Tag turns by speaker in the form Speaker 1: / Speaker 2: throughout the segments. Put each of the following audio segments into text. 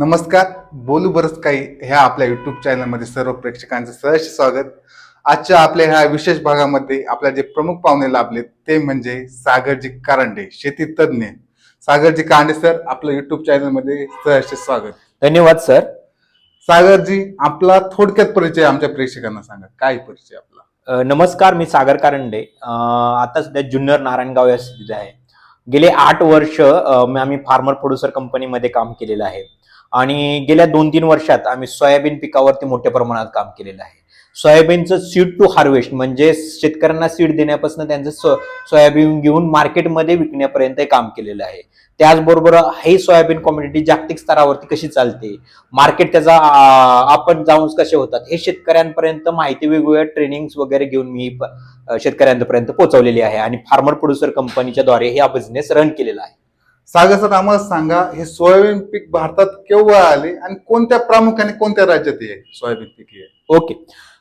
Speaker 1: नमस्कार बोलू बरंच काही ह्या आपल्या युट्यूब चॅनलमध्ये सर्व प्रेक्षकांचं सहर्ष स्वागत. आजच्या आपल्या ह्या विशेष भागामध्ये आपल्या जे प्रमुख पाहुणे लाभले ते म्हणजे सागरजी कारंडे शेती तज्ज्ञ. सागरजी कांडे सर आपलं युट्यूब चॅनलमध्ये सहर्ष स्वागत.
Speaker 2: धन्यवाद सर.
Speaker 1: सागरजी आपला थोडक्यात परिचय आमच्या प्रेक्षकांना सांगा. काय परिचय आपला?
Speaker 2: अ, नमस्कार मी सागर कारंडे. अ, आता सध्या जुन्नर नारायणगाव या स्थितीत आहे. गेले आठ वर्ष अ, मी- आम्ही फार्मर प्रोड्युसर कंपनीमध्ये काम केलेलं आहे. आणि गेल्या दोन तीन वर्षात आम्ही सोयाबीन पिकावरती मोठ्या प्रमाणात काम केलेलं आहे. सोयाबीनचं सीड टू हार्वेस्ट म्हणजे शेतकऱ्यांना सीड देण्यापासून त्यांचं सो- सोयाबीन घेऊन मार्केटमध्ये विकण्यापर्यंत हे काम केलेलं आहे. त्याचबरोबर हे सोयाबीन कॉम्युनिटी जागतिक स्तरावरती कशी चालते मार्केट त्याचा आपण जाऊन कसे होतात हे शेतकऱ्यांपर्यंत माहिती वेगवेगळ्या ट्रेनिंग वगैरे घेऊन मी शेतकऱ्यांपर्यंत पोहोचवलेली आहे. आणि फार्मर प्रोड्युसर कंपनीच्या द्वारे हे हा बिझनेस रन केलेला आहे.
Speaker 1: सागर सर आम्हाला सांगा हे सोयाबीन पीक भारतात केव्हा आले आणि कोणत्या प्रामुख्याने कोणत्या राज्यात आहे सोयाबीन पीक हे?
Speaker 2: ओके.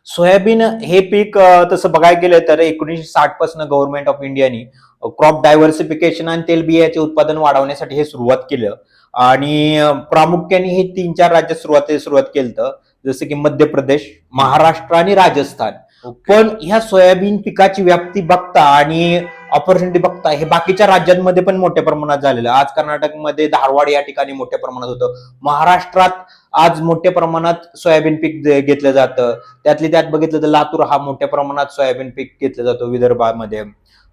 Speaker 2: सोयाबीन हे पीक तसं बघायला गेलं तर एकोणीसशे साठपासून गव्हर्नमेंट ऑफ इंडियानी क्रॉप डायव्हर्सिफिकेशन आणि तेलबियाचे उत्पादन वाढवण्यासाठी हे सुरुवात केलं. आणि प्रामुख्याने हे तीन चार राज्यात सुरुवात सुरुवात केलं जसं की मध्य प्रदेश महाराष्ट्र आणि राजस्थान. पण ह्या सोयाबीन पिकाची व्याप्ती बघता आणि ऑपॉर्च्युनिटी बघता हे बाकीच्या राज्यांमध्ये पण मोठ्या प्रमाणात झालेलं. आज कर्नाटकमध्ये धारवाड या ठिकाणी मोठ्या प्रमाणात होतं. महाराष्ट्रात आज मोठ्या प्रमाणात सोयाबीन पीक घेतलं जातं. त्यातली त्यात बघितलं तर लातूर हा मोठ्या प्रमाणात सोयाबीन पीक घेतलं जातं विदर्भामध्ये.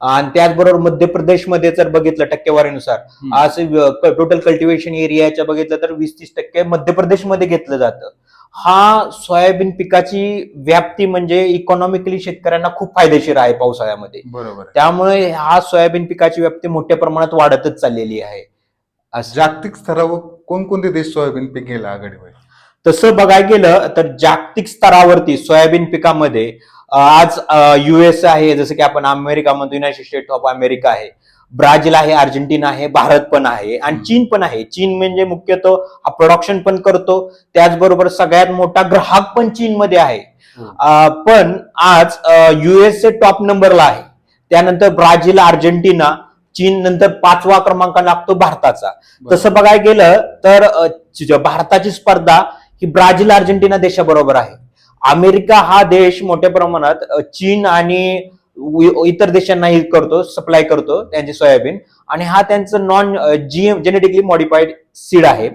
Speaker 2: आणि त्याचबरोबर मध्य प्रदेशमध्ये जर बघितलं टक्केवारीनुसार. आज टोटल कल्टिवेशन एरियाच्या बघितलं तर वीस तीस टक्के मध्य प्रदेशमध्ये घेतलं जातं. हा सोयाबीन पिकाची व्याप्ती म्हणजे इकॉनॉमिकली शेतकऱ्यांना खूप फायदेशीर आहे पावसाळ्यामध्ये
Speaker 1: बरोबर.
Speaker 2: त्यामुळे हा सोयाबीन पिकाची व्याप्ती मोठ्या प्रमाणात वाढतच चाललेली आहे
Speaker 1: जागतिक स्तरावर कोणकोणते देश सोयाबीन पीक घ्यायला आघाडीवर?
Speaker 2: तसं बघायला गेलं तर जागतिक स्तरावरती सोयाबीन पिकामध्ये आज युएस आहे जसं की आपण अमेरिका म्हणतो युनायटेड स्टेट ऑफ अमेरिका आहे ब्राझील आहे अर्जेंटिना आहे भारत पण आहे आणि चीन पण आहे. चीन म्हणजे मुख्यतः हा प्रोडक्शन पण करतो. त्याचबरोबर सगळ्यात मोठा ग्राहक पण चीनमध्ये आहे. पण आज युएस टॉप नंबरला आहे. त्यानंतर ब्राझील अर्जेंटिना चीन नंतर पाचवा क्रमांक लागतो भारताचा. तसं बघायला गेलं तर भारताची स्पर्धा ही ब्राझील अर्जेंटिना देशाबरोबर आहे. अमेरिका हा देश मोठ्या प्रमाणात चीन आणि इतर देशांनाही करतो सप्लाय करतो त्यांचे सोयाबीन. आणि हा त्यांचं non GM genetically modified seed आहे.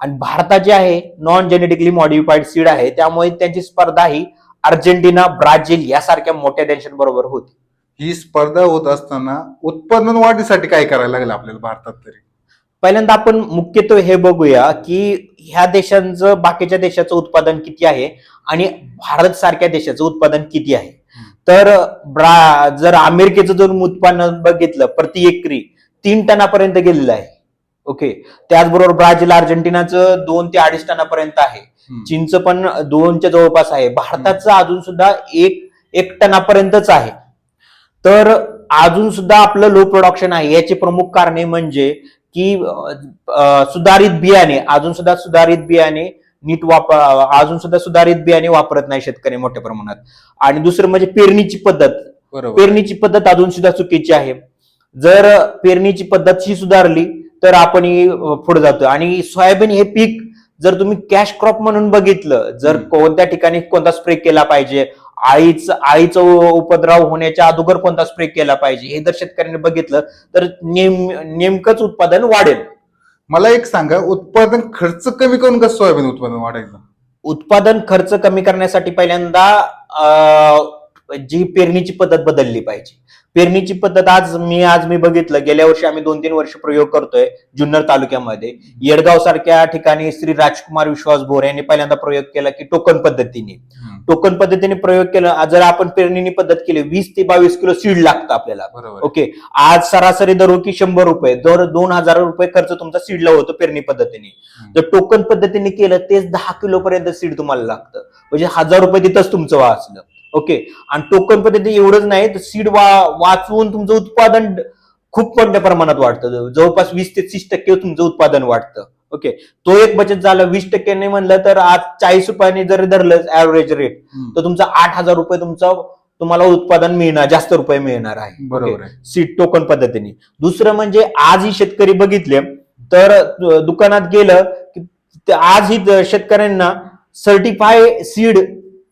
Speaker 2: आणि भारताचे आहे नॉन जेनेटिकली मॉडिफाईड सीड आहे त्यामुळे त्यांची स्पर्धा ही अर्जेंटिना ब्राझील यासारख्या मोठ्या देशांबरोबर होती.
Speaker 1: ही स्पर्धा होत असताना उत्पादन वाढीसाठी काय करायला लागेल आपल्याला भारतात तरी?
Speaker 2: पहिल्यांदा आपण मुख्यत्वे हे बघूया की ह्या देशांचं बाकीच्या देशाचं उत्पादन किती आहे आणि भारत सारख्या देशाचं उत्पादन किती आहे. तर ब्रा जर अमेरिकेचं जर उत्पादन बघितलं प्रति एकरी तीन टनापर्यंत गेलेलं आहे. ओके? त्याचबरोबर ब्राझील अर्जेंटिनाचं दोन ते अडीच टनापर्यंत आहे. चीनचं पण दोनच्या जवळपास आहे. भारताचं अजून सुद्धा एक एक टनापर्यंतच आहे. तर अजून सुद्धा आपलं लो प्रोडक्शन आहे. याची प्रमुख कारणे म्हणजे की सुधारित बियाणे अजून सुद्धा सुधारित बियाणे नीट वापर अजून सुद्धा सुधारित बियाणे वापरत नाही शेतकरी मोठ्या प्रमाणात. आणि दुसरं म्हणजे पेरणीची पद्धत. पेरणीची पद्धत अजून सुद्धा चुकीची आहे. जर पेरणीची पद्धत ही सुधारली तर आपण ही, पुढे जातो आणि सोयाबीन हे पीक जर तुम्ही कॅश क्रॉप म्हणून बघितलं जर. कोणत्या ठिकाणी कोणता स्प्रे केला पाहिजे आईचं आईचं उपद्रव होण्याच्या अगोदर कोणता स्प्रे केला पाहिजे हे जर शेतकऱ्यांनी बघितलं तर नेम नेमकंच उत्पादन वाढेल.
Speaker 1: मला एक सांगा उत्पादन खर्च कमी करून कसं सोयाबीन उत्पादन वाढायचं?
Speaker 2: उत्पादन खर्च कमी करण्यासाठी पहिल्यांदा अं, जी पेरणीची पद्धत बदलली पाहिजे. पेरणीची पद्धत आज मी आज मी बघितलं गेल्या वर्षी आम्ही दोन तीन वर्ष प्रयोग करतोय जुन्नर तालुक्यामध्ये. येडगाव सारख्या ठिकाणी श्री राजकुमार विश्वास भोरे यांनी पहिल्यांदा प्रयोग केला की टोकन पद्धतीने. टोकन पद्धतीने प्रयोग केला जर आपण पेरणीनी पद्धत केली वीस ते बावीस किलो सीड लागतं आपल्याला. ओके? आज सरासरी धरू की शंभर रुपये दर दोन हजार रुपये खर्च तुमचा सीडला होतो पेरणी पद्धतीने. जर टोकन पद्धतीने केलं तेच दहा किलो पर्यंत सीड तुम्हाला लागतं. म्हणजे हजार रुपये तिथंच तुमचं वाचलं. ओके. आणि टोकन पद्धती एवढंच नाही तर सीड वा वाचवून तुमचं उत्पादन खूप मोठ्या प्रमाणात वाढतं. जवळपास वीस ते तीस टक्के तुमचं उत्पादन वाढतं. ओके. तो एक बचत झाला वीस टक्क्याने म्हणलं तर आज चाळीस रुपयाने जर धरलं ऍव्हरेज रेट. तर तुमचा आठ हजार रुपये तुमचं तुम्हाला उत्पादन मिळणार जास्त रुपये मिळणार आहे.
Speaker 1: बरोबर
Speaker 2: सीड टोकन पद्धतीने. दुसरं म्हणजे आजही शेतकरी बघितले तर दुकानात गेलं की आज ही शेतकऱ्यांना सर्टिफाय सीड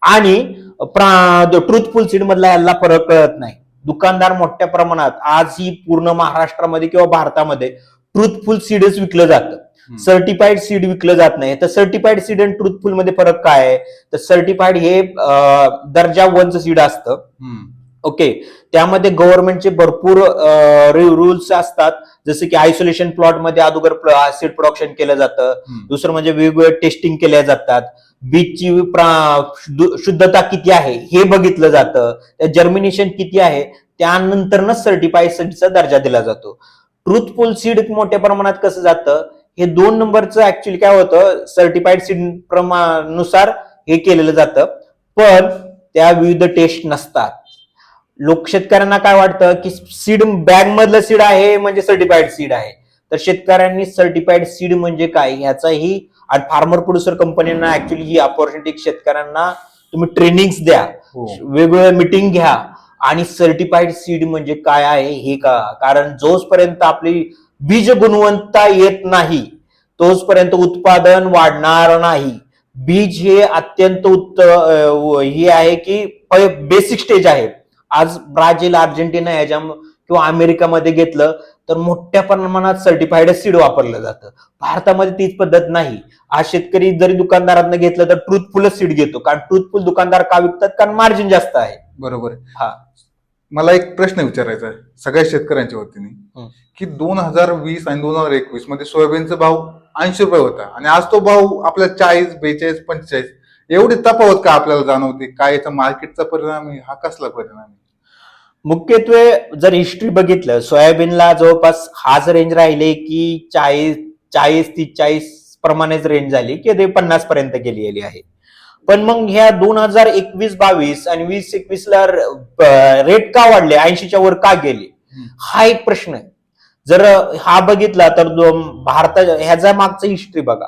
Speaker 2: आणि ट्रुथफुल सीड मधला याला फरक कळत नाही. दुकानदार मोठ्या प्रमाणात आज ही पूर्ण महाराष्ट्रामध्ये किंवा भारतामध्ये ट्रुथफुल सीडच विकलं जातं. सर्टिफाईड सीड विकलं जात नाही. तर सर्टिफाईड सीड आणि ट्रुथफुलमध्ये फरक काय आहे? तर सर्टिफाईड हे दर्जा वनचं सीड असतं. ओके. त्यामध्ये गव्हर्नमेंटचे भरपूर रूल्स असतात. जसं की आयसोलेशन प्लॉटमध्ये अगोदर सीड प्रोडक्शन केलं जातं. दुसरं म्हणजे वेगवेगळे टेस्टिंग केल्या जातात. बीजची प्रा- शुद्धता किती आहे हे बघितलं जातं. जर्मिनेशन किती आहे त्यानंतरच सर्टिफाईड सीडचा दर्जा दिला जातो. ट्रुथफुल सीड मोठ्या प्रमाणात कसं जातं हे दोन नंबरचं ऍक्च्युली काय होतं सर्टिफाईड सीडनुसार हे केलेलं जातं. पण त्या विविध टेस्ट नसतात. लोक शेतकऱ्यांना काय वाटतं की सीड बॅग मधलं सीड आहे म्हणजे सर्टिफाईड सीड आहे. तर शेतकऱ्यांनी सर्टिफाईड सीड म्हणजे काय ह्याचाही आणि फार्मर प्रोड्युसर कंपन्यांना ऍक्च्युली ही ऑपॉर्च्युनिटी शेतकऱ्यांना तुम्ही ट्रेनिंग द्या.
Speaker 1: हो.
Speaker 2: वेगवेगळ्या मिटिंग घ्या. आणि सर्टिफाईड सीड म्हणजे काय आहे हे का कारण जोपर्यंत आपली बीज गुणवत्ता येत नाही तोचपर्यंत उत्पादन वाढणार नाही. बीज हे अत्यंत उत्त हे आहे की बेसिक स्टेज आहे. आज ब्राझील अर्जेंटिना ह्याच्या किंवा अमेरिकामध्ये घेतलं तर मोठ्या प्रमाणात सर्टिफाईड सीड वापरलं जातं. भारतामध्ये तीच पद्धत नाही. आज शेतकरी जरी दुकानदारातनं घेतलं तर ट्रुथफुलच सीड घेतो. कारण ट्रुथफुल दुकानदार का विकतात? कारण मार्जिन जास्त आहे.
Speaker 1: बरोबर आहे.
Speaker 2: हा.
Speaker 1: मला एक प्रश्न विचारायचा आहे सगळ्या शेतकऱ्यांच्या वतीने
Speaker 2: हं.
Speaker 1: की दोन हजार वीस आणि दोन हजार एकवीसमध्ये सोयाबीनचा भाव ऐंशी रुपये होता. आणि आज तो भाव आपला चाळीस बेचाळीस पंचेचाळीस एवढी तफावत का आपल्याला जाणवते? काय याचा मार्केटचा परिणाम आहे? हा कसला परिणाम आहे?
Speaker 2: मुख्यत्वे जर हिस्ट्री बघितलं सोयाबीनला जवळपास हाच रेंज राहिले की चाळीस चाळीस तीस चाळीस प्रमाणेच रेंज झाली की ते पन्नास पर्यंत गेलेली आहे. पण मग ह्या दोन हजार एकवीस बावीस आणि वीस एकवीस ला रेट का वाढले? ऐंशीच्या वर का गेले. हा एक प्रश्न आहे. जर हा बघितला तर भारता ह्याचा मागचा हिस्ट्री बघा.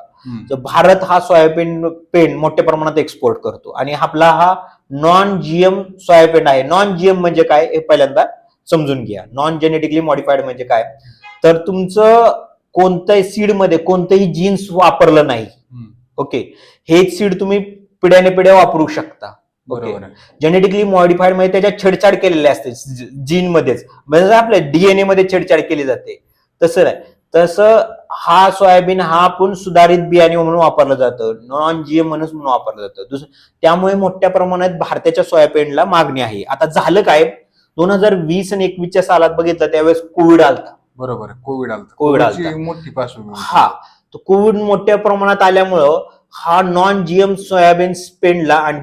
Speaker 2: भारत हा सोयाबीन पेंड मोठ्या प्रमाणात एक्सपोर्ट करतो आणि आपला हा नॉन जीएम सोयाबीन आहे. नॉन जीएम म्हणजे काय हे पहिल्यांदा समजून घ्या. नॉन जेनेटिकली मॉडिफाईड म्हणजे काय? तर तुमचं कोणत्याही सीडमध्ये कोणतंही जीन्स वापरलं नाही. ओके? हेच सीड तुम्ही पिढ्याने पिढ्या वापरू शकता.
Speaker 1: बरोबर
Speaker 2: जेनेटिकली मॉडिफाईडमध्ये त्याच्यात छेडछाड केलेली असते जीन मध्येच. म्हणजे आपल्या डीएनए मध्ये छेडछाड केली जाते. तसं नाही. तसं हा सोयाबीन हा आपण सुधारित बियाणे म्हणून वापरलं जातं. नॉन जीएम म्हणून वापरलं जातं. दुसरं त्यामुळे मोठ्या प्रमाणात भारताच्या सोयाबीनला मागणी आहे. आता झालं काय? दोन हजार वीस आणि एकवीसच्या सालात बघितलं त्यावेळेस कोविड आलता.
Speaker 1: बरोबर कोविड आलता.
Speaker 2: कोविड आलता.
Speaker 1: मोठी होती.
Speaker 2: हा. तर कोविड मोठ्या प्रमाणात आल्यामुळं हा नॉन जीएम सोयाबीन स्पेंडला आणि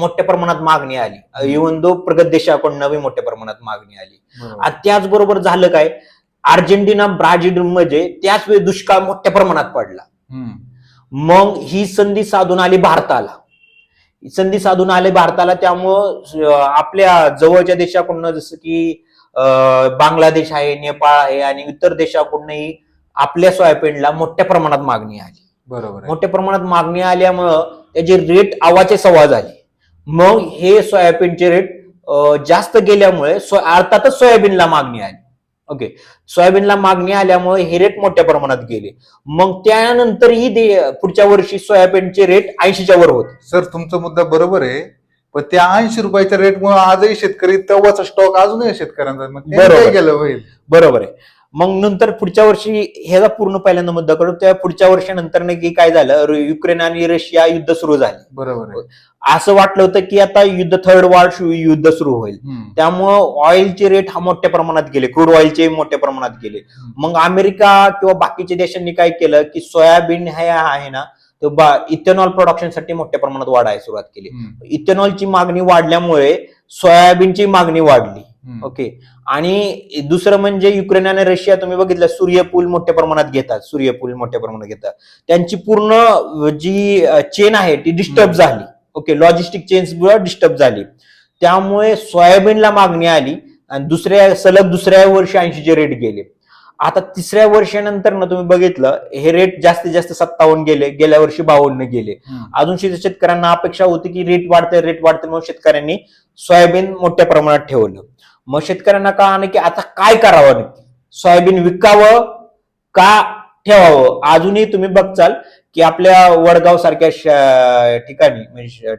Speaker 2: मोठ्या प्रमाणात मागणी आली. इव्हन दो प्रगत देशाकडून बी मोठ्या प्रमाणात मागणी आली. त्याचबरोबर झालं काय? अर्जेंटिना ब्राझील मध्ये त्याच वेळी दुष्काळ मोठ्या प्रमाणात पडला. मग ही संधी साधून आली भारताला. ही संधी साधून आली भारताला त्यामुळं आपल्या जवळच्या देशाकडून जसं की बांगलादेश आहे नेपाळ आहे आणि इतर देशाकडूनही आपल्या सोयाबीनला मोठ्या प्रमाणात मागणी आली.
Speaker 1: बरोबर
Speaker 2: मोठ्या प्रमाणात मागणी आल्यामुळं त्याचे रेट आवाचे सव्वा झाले. मग हे सोयाबीनचे रेट जास्त गेल्यामुळे अर्थातच सोयाबीनला मागणी आली. ओके सोयाबीनला मागणी आल्यामुळे हे रेट मोठ्या प्रमाणात गेले. मग त्यानंतरही दे- पुढच्या वर्षी सोयाबीनचे रेट ऐंशीच्या वर होते.
Speaker 1: सर तुमचा मुद्दा बरोबर आहे. पण त्या ऐंशी रुपयाच्या रेटमुळे आजही शेतकरी तेव्हाचा स्टॉक अजूनही शेतकऱ्यांचा.
Speaker 2: बरोबर.
Speaker 1: केलं होईल?
Speaker 2: बरोबर आहे. मग नंतर पुढच्या वर्षी ह्याचा पूर्ण पहिल्यांदा मुद्दा करू. त्या पुढच्या वर्षानंतर की काय झालं? रु- युक्रेन आणि रशिया युद्ध सुरू झाले.
Speaker 1: बरोबर आहे.
Speaker 2: असं वाटलं होतं की आता युद्ध थर्ड वॉर्ल्ड युद्ध सुरू होईल.
Speaker 1: हम्म.
Speaker 2: त्यामुळं ऑइलचे रेट हा मोठ्या प्रमाणात गेले. क्रूड ऑइलचे मोठ्या प्रमाणात गेले. मग अमेरिका किंवा बाकीच्या देशांनी काय केलं की सोयाबीन हे आहे ना तो इथेनॉल प्रोडक्शनसाठी मोठ्या प्रमाणात वाढायला सुरुवात केली.
Speaker 1: हम्म.
Speaker 2: इथेनॉलची मागणी वाढल्यामुळे सोयाबीनची मागणी वाढली. ओके. आणि दुसरं म्हणजे युक्रेन आणि रशिया तुम्ही बघितलं सूर्यपूल मोठ्या प्रमाणात घेतात. सूर्यपूल मोठ्या प्रमाणात घेतात. त्यांची पूर्ण जी चेन आहे ती डिस्टर्ब. झाली. ओके लॉजिस्टिक चेन्स डिस्टर्ब झाली. त्यामुळे सोयाबीनला मागणी आली आणि दुसऱ्या सलग दुसऱ्या वर्षी ऐंशीचे रेट गेले. आता तिसऱ्या वर्षानंतर ना तुम्ही बघितलं हे रेट जास्तीत जास्त सत्तावन्न गेले गेल्या वर्षी बावन्न गेले. अजून शेत- शेतकऱ्यांना अपेक्षा होती की रेट वाढते रेट वाढते म्हणून शेतकऱ्यांनी सोयाबीन मोठ्या प्रमाणात ठेवलं. मग शेतकऱ्यांना कळालं की आता काय करावं नक्की? सोयाबीन विकावं का ठेवावं? अजूनही तुम्ही बघचाल की आपल्या वडगाव सारख्या ठिकाणी म्हणजे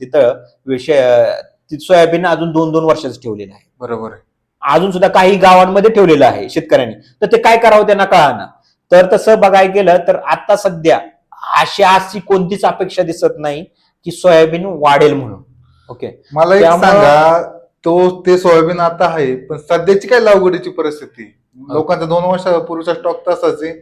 Speaker 2: तिथं विषय तिथं सोयाबीन अजून दोन दोन वर्षाचं ठेवलेलं आहे.
Speaker 1: बरोबर आहे.
Speaker 2: अजून सुद्धा काही गावांमध्ये ठेवलेलं आहे शेतकऱ्यांनी. तर ते काय करावं त्यांना कळाना. तर तसं बघायला गेलं तर आता सध्या अशी अशी कोणतीच अपेक्षा दिसत नाही की सोयाबीन वाढेल म्हणून. ओके?
Speaker 1: मला एक सांगा तो ते सोयाबीन आता आहे पण सध्याची काय लागवडीची परिस्थिती? लोकांचा दोन वर्षापूर्वीचा स्टॉक तसाच आहे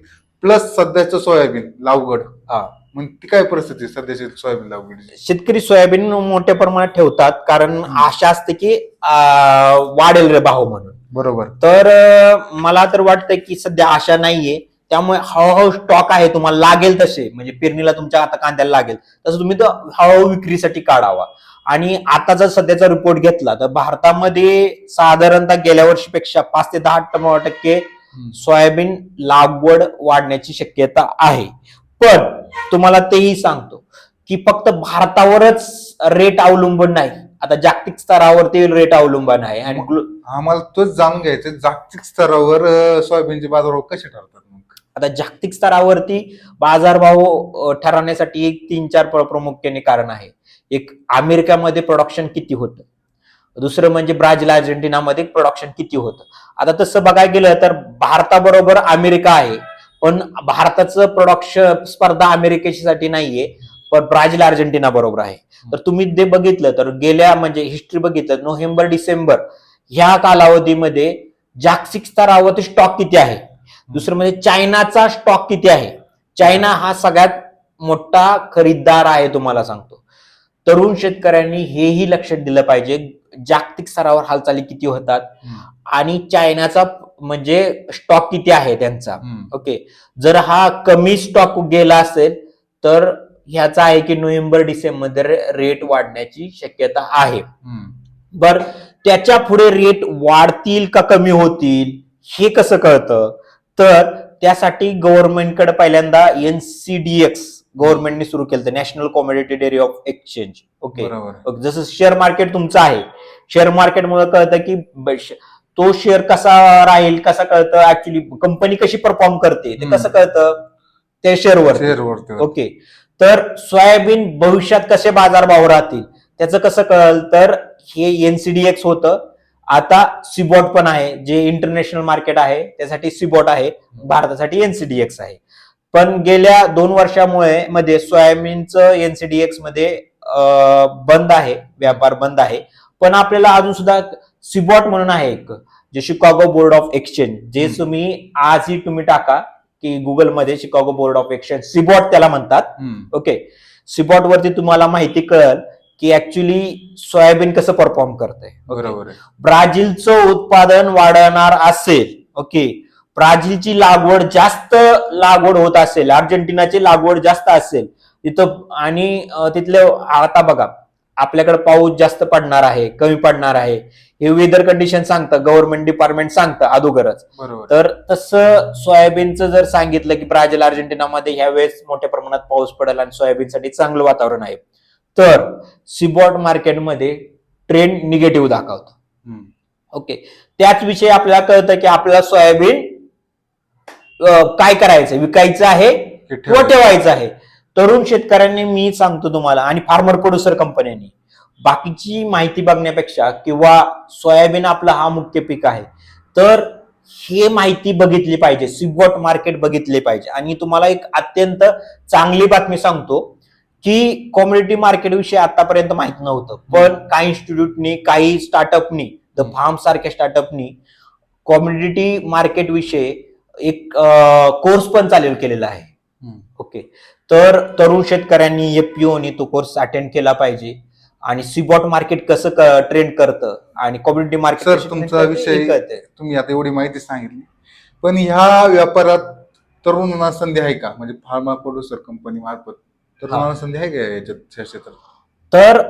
Speaker 1: प्लस सध्याचं सोयाबीन लागवड.
Speaker 2: हा.
Speaker 1: मग ती काय परिस्थिती आहे? सध्याची सोयाबीन लागवडीची
Speaker 2: शेतकरी सोयाबीन मोठ्या प्रमाणात ठेवतात कारण आशा असते की अं, वाढेल रे भाव म्हणून.
Speaker 1: बरोबर.
Speaker 2: तर अं, मला तर वाटतं की सध्या आशा नाहीये. त्यामुळे हळूहळू स्टॉक आहे तुम्हाला लागेल तसे. म्हणजे पेरणीला तुमच्या आता कांद्याला लागेल. तसं तुम्ही तो हळूहळू विक्रीसाठी काढावा. आणि आता जर सध्याचा रिपोर्ट घेतला तर भारतामध्ये साधारणतः गेल्या वर्षीपेक्षा पाच ते दहा टक्के सोयाबीन लागवड वाढण्याची शक्यता आहे. पण तुम्हाला तेही सांगतो की फक्त भारतावरच रेट अवलंबून नाही. आता जागतिक स्तरावरती रेट अवलंबून आहे आणि
Speaker 1: आम्हाला तोच जाणून घ्यायचं जागतिक स्तरावर सोयाबीनचे बाजारभाव कसे ठरतात मग?
Speaker 2: आता जागतिक स्तरावरती बाजारभाव ठरवण्यासाठी एक तीन चार प्र- प्रामुख्याने कारण आहे. एक अमेरिकामध्ये प्रोडक्शन किती होतं? दुसरं म्हणजे ब्राझील अर्जेंटिनामध्ये प्रोडक्शन किती होतं? आता तसं बघायला गेलं तर भारताबरोबर अमेरिका आहे. पण भारताचं प्रोडक्शन स्पर्धा अमेरिकेसाठी नाहीये पण ब्राझील अर्जेंटिना बरोबर आहे. तर तुम्ही ते बघितलं तर गेल्या म्हणजे हिस्ट्री बघितलं नोव्हेंबर डिसेंबर ह्या कालावधीमध्ये जागतिक स्तरावरती स्टॉक किती आहे? दुसरं म्हणजे चायनाचा स्टॉक किती आहे? चायना हा सगळ्यात मोठा खरीददार आहे तुम्हाला सांगतो. तरुण शेतकऱ्यांनी हेही लक्षात दिलं पाहिजे जागतिक स्तरावर हालचाली किती होतात? आणि चायनाचा म्हणजे स्टॉक किती आहे त्यांचा. ओके जर हा कमी स्टॉक गेला असेल तर ह्याचा आहे की नोव्हेंबर डिसेंबरमध्ये रेट वाढण्याची शक्यता आहे. बर त्याच्या पुढे रेट वाढतील का कमी होतील हे कसं कळतं? तर त्यासाठी गव्हर्नमेंटकडे पहिल्यांदा एनसीडीएक्स गव्हर्नमेंटने सुरू केलं national commodity dairy of exchange okay जसं शेअर मार्केट तुमचं आहे. शेअर मार्केटमुळे कळतं की तो शेअर कसा राहील कसा कळतं? ऍक्च्युली कंपनी कशी परफॉर्म करते ते. कसं कळतं? त्या शेअरवर ओके तर सोयाबीन भविष्यात कसे बाजारभाव राहतील त्याचं कसं कळलं? तर हे एनसीडीएक्स होतं. आता सिबॉट पण आहे जे इंटरनॅशनल मार्केट आहे त्यासाठी सिबॉट आहे भारतासाठी एनसीडीएक्स आहे. पण गेल्या दोन वर्षामुळे मध्ये सोयाबीनचं एनसीडीएक्समध्ये बंद आहे व्यापार बंद आहे. पण आपल्याला अजून सुद्धा सिबॉट म्हणून आहे एक. जे शिकागो बोर्ड ऑफ एक्सचेंज जे. तुम्ही आजही तुम्ही टाका की गुगलमध्ये Chicago Board of Exchange CBOT त्याला म्हणतात. ओके सिबॉट वरती तुम्हाला माहिती कळेल की ऍक्च्युली सोयाबीन कसं परफॉर्म करतंय.
Speaker 1: बरोबर आहे.
Speaker 2: ब्राझीलचं उत्पादन वाढणार असेल ओके ब्राझीलची लागवड जास्त लागवड होत असेल अर्जेंटिनाची लागवड जास्त असेल तिथं आणि तिथले आता बघा आपल्याकडे पाऊस जास्त पडणार आहे कमी पडणार आहे. हे वेदर कंडिशन सांगतं गव्हर्नमेंट डिपार्टमेंट सांगतं अगोदरच.
Speaker 1: बरोबर.
Speaker 2: तर तसं सोयाबीनचं जर सांगितलं की ब्राझील अर्जेंटिनामध्ये ह्या वेळेस मोठ्या प्रमाणात पाऊस पडेल आणि सोयाबीनसाठी चांगलं वातावरण आहे. तर सिबॉट मार्केटमध्ये ट्रेंड निगेटिव्ह दाखवतो. ओके. त्याच विषयी आपल्याला कळतं की आपल्याला सोयाबीन काय करायचं? विकायचं आहे किंवा.
Speaker 1: ठेवायचं
Speaker 2: आहे? तरुण शेतकऱ्यांनी मी सांगतो तुम्हाला आणि फार्मर प्रोड्युसर कंपन्यांनी बाकीची माहिती बघण्यापेक्षा किंवा सोयाबीन आपला हा मुख्य पीक आहे तर हे माहिती बघितली पाहिजे सिगवॉट मार्केट बघितले पाहिजे. आणि तुम्हाला एक अत्यंत चांगली बातमी सांगतो की कॉम्युनिटी मार्केट विषयी आतापर्यंत माहीत नव्हतं पण काही इन्स्टिट्यूटनी काही स्टार्टअपनी द फार्म सारख्या स्टार्टअपनी कॉम्युनिटी मार्केट विषयी एक कोर्स पण चालू केलेला आहे. ओके. तर तरुण शेतकऱ्यांनी एफपीओनी तो कोर्स अटेंड केला पाहिजे. आणि सिबॉट मार्केट कसं ट्रेंड करतं? आणि कम्युनिटी मार्केट
Speaker 1: सर तुमचा विषय तुम्ही आता एवढी माहिती सांगितली. पण ह्या व्यापारात तरुणांना संधी आहे का? म्हणजे फार्मा प्रोड्युसर कंपनी मार्फत तरुणांना संधी आहे का याच्यात क्षेत्रात?
Speaker 2: तर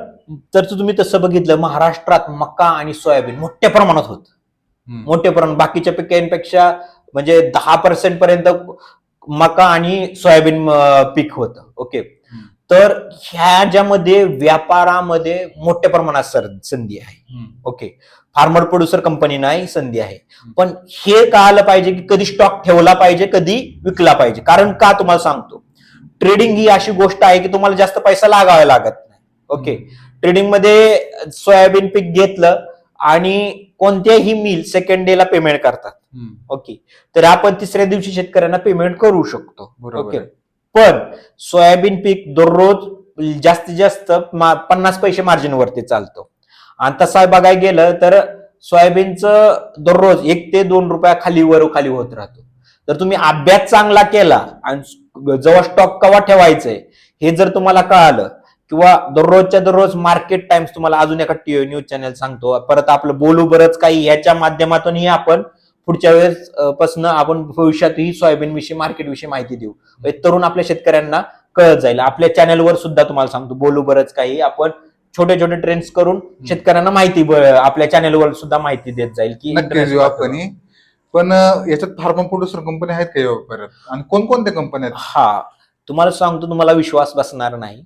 Speaker 2: तर तुम्ही तसं बघितलं महाराष्ट्रात मका आणि सोयाबीन मोठ्या प्रमाणात होत. मोठ्या प्रमाणात. बाकीच्या पिकांपेक्षा म्हणजे दहा पर्सेंट पर्यंत मका आणि सोयाबीन पीक होतं. ओके? तर ह्या ज्यामध्ये व्यापारामध्ये मोठ्या प्रमाणात सर संधी आहे. ओके? फार्मर प्रोड्युसर कंपनीना ही संधी आहे. पण हे कळालं पाहिजे की कधी स्टॉक ठेवला पाहिजे कधी विकला पाहिजे. कारण का तुम्हाला सांगतो? ट्रेडिंग ही अशी गोष्ट आहे की तुम्हाला जास्त पैसा लागावा लागत नाही. ओके? ट्रेडिंगमध्ये सोयाबीन पीक घेतलं आणि कोणत्याही मिल सेकंड डे ला पेमेंट करतात. ओके तर आपण तिसऱ्या दिवशी शेतकऱ्यांना पेमेंट करू शकतो. ओके. पण सोयाबीन पीक दररोज जास्तीत जास्त पन्नास पैसे मार्जिन वरती चालतो. आणि तसा बघायला गेलं तर सोयाबीनचं दररोज एक ते दोन रुपया खाली वर खाली होत राहतो. तर तुम्ही अभ्यास चांगला केला आणि जेव्हा स्टॉक कवा ठेवायचंय हे जर तुम्हाला कळालं किंवा दररोजच्या दररोज मार्केट टाइम्स तुम्हाला अजून एका न्यूज चॅनल सांगतो. परत आपलं बोलू बरंच काही याच्या माध्यमातूनही आपण पुढच्या वेळेस पासनं आपण भविष्यातही सोयाबीन विषयी मार्केट विषयी माहिती देऊ. तरुण आपल्या शेतकऱ्यांना कळत जाईल. आपल्या चॅनलवर सुद्धा तुम्हाला सांगतो. बोलू बरंच काही. आपण छोटे छोटे ट्रेंड्स करून शेतकऱ्यांना माहिती आपल्या चॅनलवर सुद्धा माहिती देत जाईल की
Speaker 1: आपण. पण याच्यात फार्मा प्रोड्युसर कंपनी आहेत का आणि कोणकोणत्या कंपन्या आहेत?
Speaker 2: हा. तुम्हाला सांगतो तुम्हाला विश्वास बसणार नाही.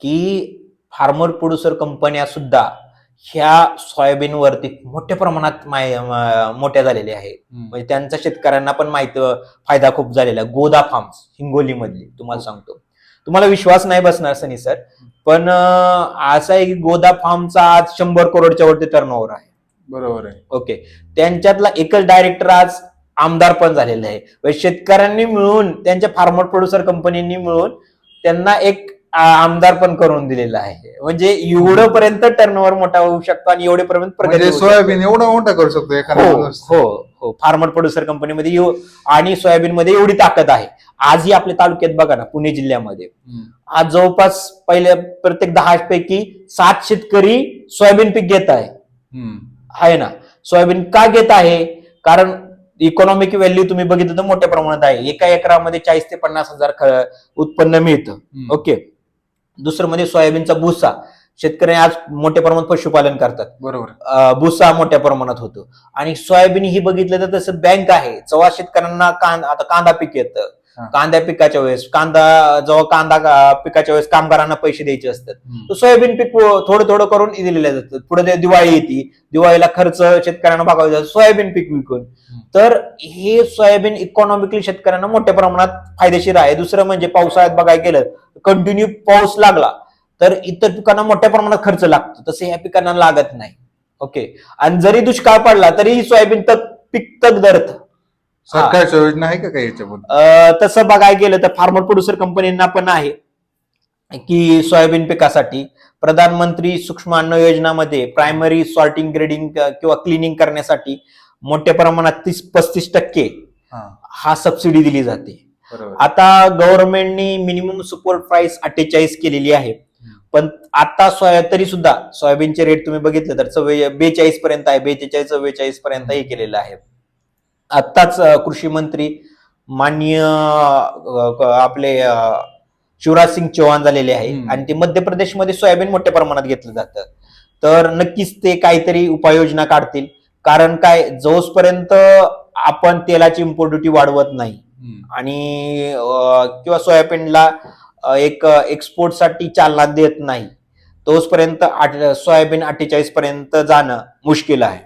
Speaker 2: की फार्मर प्रोड्युसर कंपन्या सुद्धा ह्या सोयाबीनवरती मोठ्या प्रमाणात माय- मोठ्या झालेल्या आहेत. म्हणजे त्यांचा शेतकऱ्यांना पण माहिती फायदा खूप झालेला गोदा फार्म्स हिंगोली मधली तुम्हाला सांगतो. तुम्हाला विश्वास नाही बसणार सनी सर पण असं आहे की गोदा फार्मचा आज शंभर करोडच्या वरती टर्नओव्हर आहे.
Speaker 1: बरोबर आहे.
Speaker 2: ओके. त्यांच्यातला एकच डायरेक्टर आज आमदार पण झालेला आहे. म्हणजे शेतकऱ्यांनी मिळून त्यांच्या फार्मर प्रोड्युसर कंपनीनी मिळून त्यांना एक आमदार पण करून दिलेला आहे म्हणजे एवढं पर्यंत टर्नओव्हर मोठा होऊ शकतो आणि एवढे पर्यंत प्रगती
Speaker 1: म्हणजे
Speaker 2: होऊ शकते.
Speaker 1: सोयाबीन एवढा मोठा करू शकतो एखादा
Speaker 2: हो
Speaker 1: माणूस.
Speaker 2: हो हो फार्मर प्रोड्युसर कंपनीमध्ये एव- आणि सोयाबीन मध्ये एवढी ताकद आहे आजही आपल्या तालुक्यात बघा ना पुणे जिल्ह्यामध्ये
Speaker 1: हम्म.
Speaker 2: आज जवळपास पहिल्या प्रत्येक दहा पैकी सात शेतकरी सोयाबीन पीक घेत आहे
Speaker 1: हम्म.
Speaker 2: आहे ना सोयाबीन का घेत आहे कारण इकॉनॉमिक व्हॅल्यू तुम्ही बघितलं तर मोठ्या प्रमाणात आहे एका एकरामध्ये चाळीस ते पन्नास हजार ख- उत्पन्न मिळतं
Speaker 1: हम्म.
Speaker 2: ओके दुसरं म्हणजे सोयाबीनचा भुसा. शेतकरी आज मोठ्या प्रमाणात पशुपालन करतात.
Speaker 1: बरोबर.
Speaker 2: भुसा मोठ्या प्रमाणात होतो. आणि सोयाबीन ही बघितलं तर तसं बँक आहे. जेव्हा शेतकऱ्यांना कांदा आता कांदा पीक येतं. कांद्या पिकाच्या वेळेस कांदा जेव्हा कांदा पिकाच्या वेळेस कामगारांना पैसे द्यायचे असतात सोयाबीन पीक थोडं थोडं करून दिलेलं जातं पुढे दिवाळी येते दिवाळीला खर्च शेतकऱ्यांना बघावा जातो सोयाबीन पीक विकून. तर हे सोयाबीन इकॉनॉमिकली शेतकऱ्यांना मोठ्या प्रमाणात फायदेशीर आहे. दुसरं म्हणजे पावसाळ्यात बघायला गेलं कंटिन्यू पाऊस लागला तर इतर पिकांना मोठ्या प्रमाणात खर्च लागतो. तसं ह्या पिकांना लागत नाही. ओके? आणि जरी दुष्काळ पडला तरी सोयाबीन तक पीक तक धरत
Speaker 1: सरकारच्या योजना आहे का काही याच्याबद्दल
Speaker 2: अं, तसं बघायला गेलं तर फार्मर प्रोड्युसर कंपनींना पण आहे की सोयाबीन पिकासाठी. प्रधानमंत्री सूक्ष्म अन्न योजनामध्ये प्रायमरी सॉर्टिंग ग्रेडिंग किंवा क्लिनिंग करण्यासाठी मोठ्या प्रमाणात तीस पस्तीस टक्के
Speaker 1: हा.
Speaker 2: हा सबसिडी दिली जाते.
Speaker 1: बरोबर.
Speaker 2: आता गव्हर्नमेंटनी मिनिमम सपोर्ट प्राइस अठ्ठेचाळीस केलेली आहे. पण आता सोया तरी सुद्धा सोयाबीनचे रेट तुम्ही बघितले तर चव्वे बेचाळीस पर्यंत आहे बेचाळीस चव्वेचाळीस पर्यंत हे केलेलं आहे. आत्ताच कृषी मंत्री माननीय आपले शिवराज सिंग चौहान झालेले आहे. आणि ते मध्य प्रदेशमध्ये सोयाबीन मोठ्या प्रमाणात घेतलं जातं तर नक्कीच ते काहीतरी उपाययोजना काढतील कारण काय जोपर्यंत आपण तेलाची इम्पोर्ट ड्युटी वाढवत नाही. आणि किंवा सोयाबीनला एक एक्सपोर्टसाठी चालना देत नाही तोचपर्यंत आठ- सोयाबीन अठ्ठेचाळीस पर्यंत जाणं मुश्किल आहे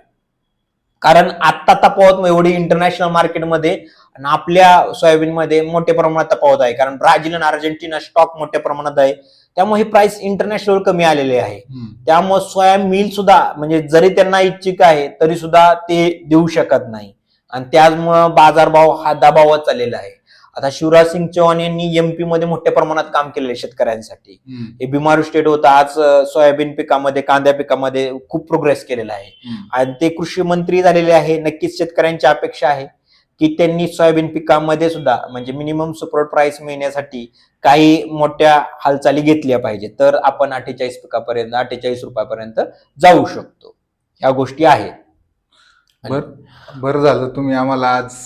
Speaker 2: कारण आत्ता तफावत एवढी इंटरनॅशनल मार्केटमध्ये आणि आपल्या सोयाबीनमध्ये मोठ्या प्रमाणात तफावत आहे. कारण ब्राझील आणि अर्जेंटिना स्टॉक मोठ्या प्रमाणात आहे. त्यामुळे ही प्राइस इंटरनॅशनल कमी आलेली आहे. त्यामुळे सोया मिल सुद्धा म्हणजे जरी त्यांना इच्छिक आहे तरी सुद्धा ते देऊ शकत नाही. आणि त्याचमुळं बाजारभाव हा दबावात चाललेला आहे. आता शिवराज सिंग चौहान यांनी एमपी मध्ये मोठ्या प्रमाणात काम केलेलं आहे शेतकऱ्यांसाठी. हे बिमारू स्टेट होतं. आज सोयाबीन पिकामध्ये कांद्या पिकामध्ये खूप प्रोग्रेस केलेला आहे. आणि ते कृषी मंत्री झालेले आहे. नक्कीच शेतकऱ्यांची अपेक्षा आहे की त्यांनी सोयाबीन पिकामध्ये सुद्धा म्हणजे मिनिमम सपोर्ट प्राइस मिळण्यासाठी काही मोठ्या हालचाली घेतल्या पाहिजे तर आपण अठ्ठेचाळीस पिकापर्यंत अठ्ठेचाळीस रुपयापर्यंत जाऊ शकतो. ह्या गोष्टी आहेत.
Speaker 1: बर बरं झालं. तुम्ही आम्हाला आज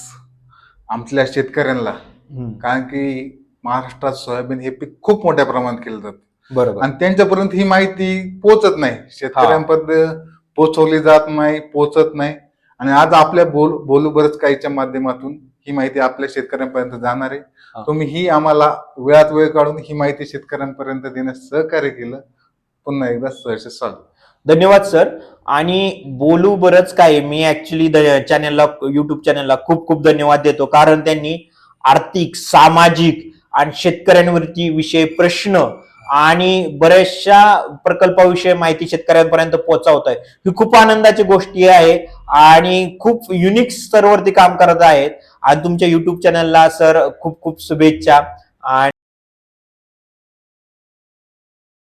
Speaker 1: आमच्या शेतकऱ्यांना कारण की महाराष्ट्रात सोयाबीन हे पीक खूप मोठ्या प्रमाणात केलं जातं.
Speaker 2: बरोबर.
Speaker 1: आणि त्यांच्यापर्यंत ही माहिती पोहोचत नाही. शेतकऱ्यांपर्यंत पोहोचवली जात नाही पोहोचत नाही. आणि आज आपल्या बोल बोलू बरंच काहीच्या माध्यमातून ही माहिती आपल्या शेतकऱ्यांपर्यंत जाणार आहे. तुम्ही ही आम्हाला वेळात वेळ काढून ही माहिती शेतकऱ्यांपर्यंत देण्यास सहकार्य केलं. पुन्हा एकदा सहर्ष स्वागत.
Speaker 2: धन्यवाद सर. आणि बोलू बरंच काय मी ऍक्च्युली चॅनलला युट्यूब चॅनलला खूप खूप धन्यवाद देतो. कारण त्यांनी आर्थिक सामाजिक आणि शेतकऱ्यांवरती विषय प्रश्न आणि बऱ्याचशा प्रकल्पाविषयी माहिती शेतकऱ्यांपर्यंत पोहोचवत आहे. ही खूप आनंदाची गोष्टी आहे आणि खूप युनिक स्तरवरती काम करत आहेत. आणि तुमच्या युट्यूब चॅनलला सर खूप खूप शुभेच्छा आणि